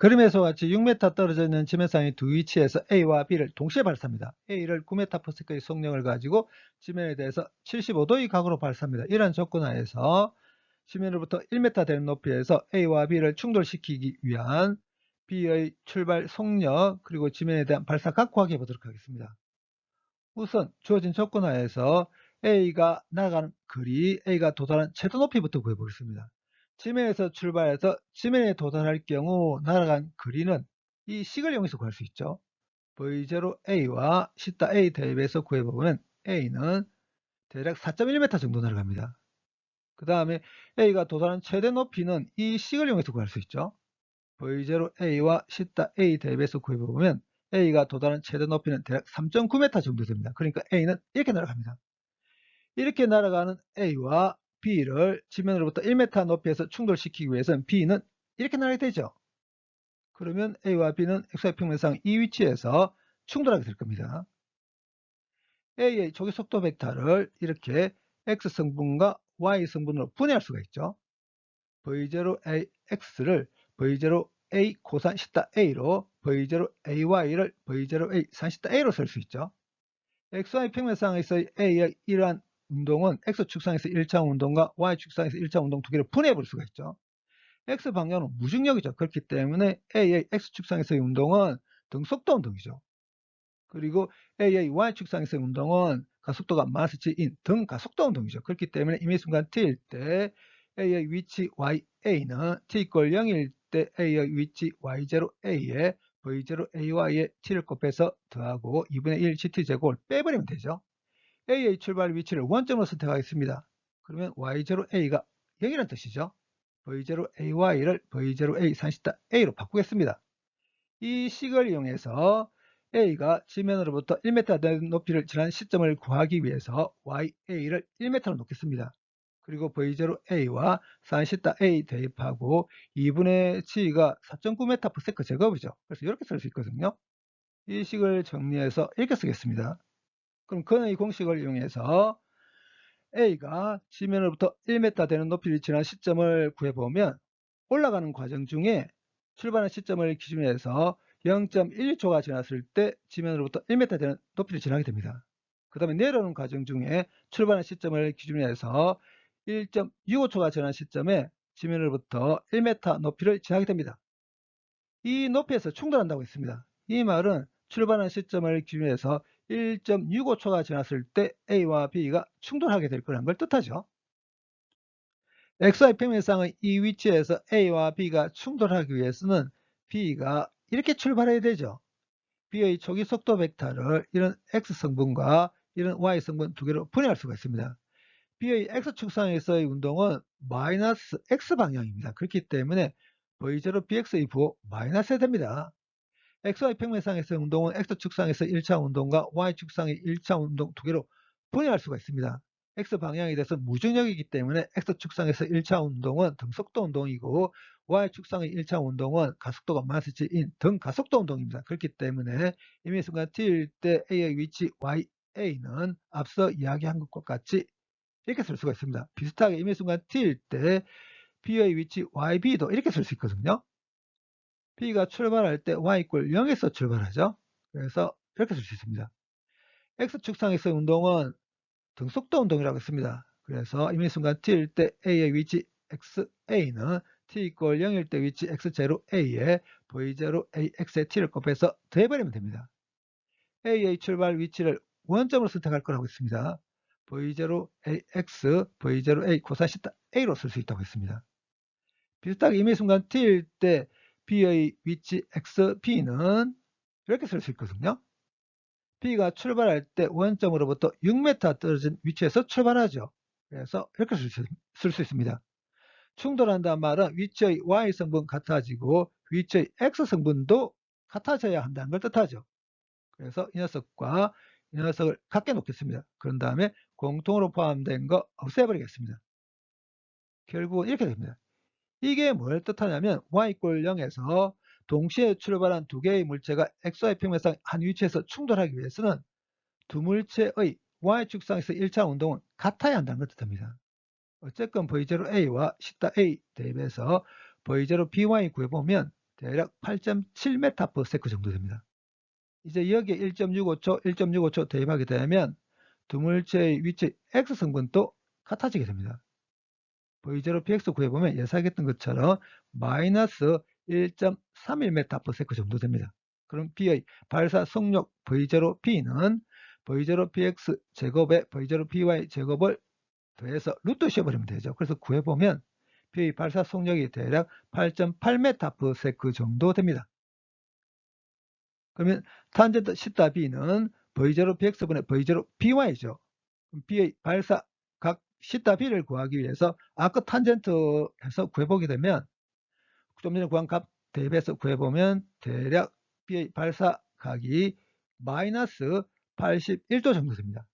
그림에서 같이 6m 떨어져 있는 지면상의 두 위치에서 A와 B를 동시에 발사합니다. A를 9m/s의 속력을 가지고 지면에 대해서 75도의 각으로 발사합니다. 이러한 조건 하에서 지면으로부터 1m 되는 높이에서 A와 B를 충돌시키기 위한 B의 출발 속력 그리고 지면에 대한 발사각 구하게 해보도록 하겠습니다. 우선 주어진 조건 하에서 A가 날아가는 거리, A가 도달한 최대 높이부터 구해보겠습니다. 지면에서 출발해서 지면에 도달할 경우 날아간 거리는 이 식을 이용해서 구할 수 있죠. V0A와 시타 A 대입해서 구해보면 A는 대략 4.1m 정도 날아갑니다. 그 다음에 A가 도달한 최대 높이는 이 식을 이용해서 구할 수 있죠. V0A와 시타 A 대입해서 구해보면 A가 도달한 최대 높이는 대략 3.9m 정도 됩니다. 그러니까 A는 이렇게 날아갑니다. 이렇게 날아가는 A와 B를 지면으로부터 1m 높이에서 충돌시키기 위해서는 B는 이렇게 날아야 되죠. 그러면 A와 B는 XY 평면상 이 위치에서 충돌하게 될 겁니다. A의 조기 속도 벡터를 이렇게 X 성분과 Y 성분으로 분해할 수가 있죠. V0AX를 V0A 코산 시타 A로 V0AY를 V0A 산 시타 A로 쓸 수 있죠. XY 평면상에서 A의 이러한 운동은 X축상에서 1차 운동과 Y축상에서 1차 운동 두 개를 분해해 볼 수가 있죠. X 방향은 무중력이죠. 그렇기 때문에 A의 X축상에서의 운동은 등속도 운동이죠. 그리고 A의 Y축상에서의 운동은 가속도가 마스치 인 등 가속도 운동이죠. 그렇기 때문에 이미 순간 T일 때 A의 위치 YA는 T 이퀄 0일 때 A의 위치 Y0A에 V0AY에 T를 곱해서 더하고 2분의 1 GT제곱을 빼버리면 되죠. A의 출발 위치를 원점으로 선택하겠습니다. 그러면 Y0A가 0이라는 뜻이죠. V0AY를 V0A 산시타 A로 바꾸겠습니다. 이 식을 이용해서 A가 지면으로부터 1m 되는 높이를 지난 시점을 구하기 위해서 YA를 1m로 놓겠습니다. 그리고 V0A와 산시타 A 대입하고 2분의 G가 4.9m/s 제곱이죠. 그래서 이렇게 쓸 수 있거든요. 이 식을 정리해서 이렇게 쓰겠습니다. 그럼 그의 공식을 이용해서 A가 지면으로부터 1m 되는 높이를 지난 시점을 구해보면 올라가는 과정 중에 출발한 시점을 기준으로 해서 0.1초가 지났을 때 지면으로부터 1m 되는 높이를 지나게 됩니다. 그 다음에 내려오는 과정 중에 출발한 시점을 기준으로 해서 1.65초가 지난 시점에 지면으로부터 1m 높이를 지나게 됩니다. 이 높이에서 충돌한다고 했습니다. 이 말은 출발한 시점을 기준으로 해서 1.65초가 지났을 때 A와 B가 충돌하게 될 거라는 걸 뜻하죠. XY 평면상의 이 위치에서 A와 B가 충돌하기 위해서는 B가 이렇게 출발해야 되죠. B의 초기 속도 벡터를 이런 X성분과 이런 Y성분 두 개로 분해할 수가 있습니다. B의 X축상에서의 운동은 마이너스 X방향입니다. 그렇기 때문에 V0 BX의 부호 마이너스 해야 됩니다. XY 평면상에서의 운동은 X축상에서 1차 운동과 Y축상의 1차 운동 두 개로 분해할 수가 있습니다. X방향에 대해서 무중력이기 때문에 X축상에서 1차 운동은 등속도 운동이고 Y축상의 1차 운동은 가속도가 마이너스인 등가속도 운동입니다. 그렇기 때문에 이미 순간 T일 때 A의 위치 YA는 앞서 이야기한 것과 같이 이렇게 쓸 수가 있습니다. 비슷하게 이미 순간 T일 때 B의 위치 YB도 이렇게 쓸 수 있거든요. B가 출발할 때 Y 이퀄 0에서 출발하죠. 그래서 이렇게 쓸 수 있습니다. X축상에서의 운동은 등속도 운동이라고 했습니다. 그래서 이미 순간 T일 때 A의 위치 XA는 T 이퀄 0일 때 위치 X0A에 V0AX의 T를 곱해서 더해버리면 됩니다. A의 출발 위치를 원점으로 선택할 거라고 했습니다. V0AX, V0A 코사 시타 A로 쓸 수 있다고 했습니다. 비슷하게 이미 순간 T일 때 B의 위치 XB는 이렇게 쓸 수 있거든요. B가 출발할 때 원점으로부터 6m 떨어진 위치에서 출발하죠. 그래서 이렇게 쓸 수 있습니다. 충돌한다는 말은 위치의 Y성분 같아지고 위치의 X성분도 같아져야 한다는 걸 뜻하죠. 그래서 이 녀석과 이 녀석을 같게 놓겠습니다. 그런 다음에 공통으로 포함된 거 없애버리겠습니다. 결국은 이렇게 됩니다. 이게 뭘 뜻하냐면 y 이퀄 0에서 동시에 출발한 두 개의 물체가 xy 평면상 한 위치에서 충돌하기 위해서는 두 물체의 y축상에서 1차 운동은 같아야 한다는 걸 뜻합니다. 어쨌건 V0A와 시타 A 대입해서 V0BY 구해보면 대략 8.7m/s 정도 됩니다. 이제 여기에 1.65초, 1.65초 대입하게 되면 두 물체의 위치 x 성분도 같아지게 됩니다. V0 px 구해보면 예상했던 것처럼 마이너스 1.31m/s 정도 됩니다. 그럼 B의 발사 속력 V0 P는 V0 PX 제곱에 V0 PY 제곱을 더해서 루트 씌워버리면 되죠. 그래서 구해보면 P의 발사 속력이 대략 8.8m/s 정도 됩니다. 그러면 탄젠트 시타 B는 V0 PX분의 V0 PY죠. B의 발사 각 시타 B를 구하기 위해서 아크 탄젠트에서 구해보게 되면 좀 전에 구한 값 대입해서 구해보면 대략 B의 발사 각이 마이너스 81도 정도 됩니다.